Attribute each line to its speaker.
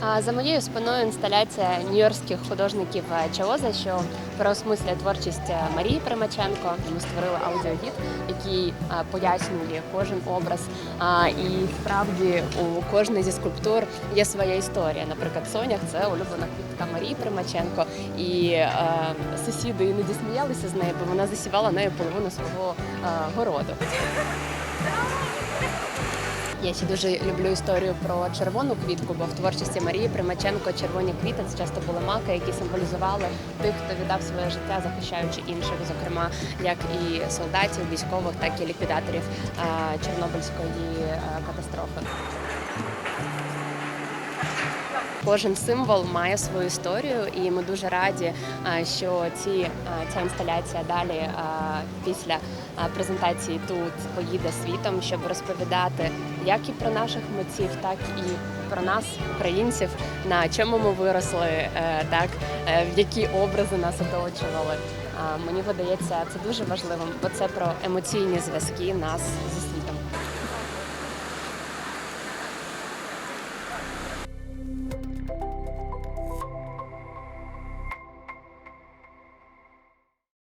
Speaker 1: За моєю спиною інсталяція нью-йоркських художників е, Чаоза, що переосмислює творчість е, Марії Примаченко. Ми створили аудіогід, який е, пояснює кожен образ. І справді у кожної зі скульптур є своя історія. Наприклад, Сонях це улюблена квітка Марії Примаченко. І сусіди іноді сміялися з нею, бо вона засівала нею половину свого городу. Я ще дуже люблю історію про червону квітку, бо в творчості Марії Примаченко червоні квіти це часто були маки, які символізували тих, хто віддав своє життя, захищаючи інших, зокрема як і солдатів, військових, так і ліквідаторів Чорнобильської катастрофи. Кожен символ має свою історію, і ми дуже раді, що ці ця інсталяція далі після презентації тут поїде світом, щоб розповідати як і про наших митців, так і про нас, українців, на чому ми виросли, е, так е, в які образи нас оточували. Мені видається це дуже важливим, бо це про емоційні зв'язки нас зі.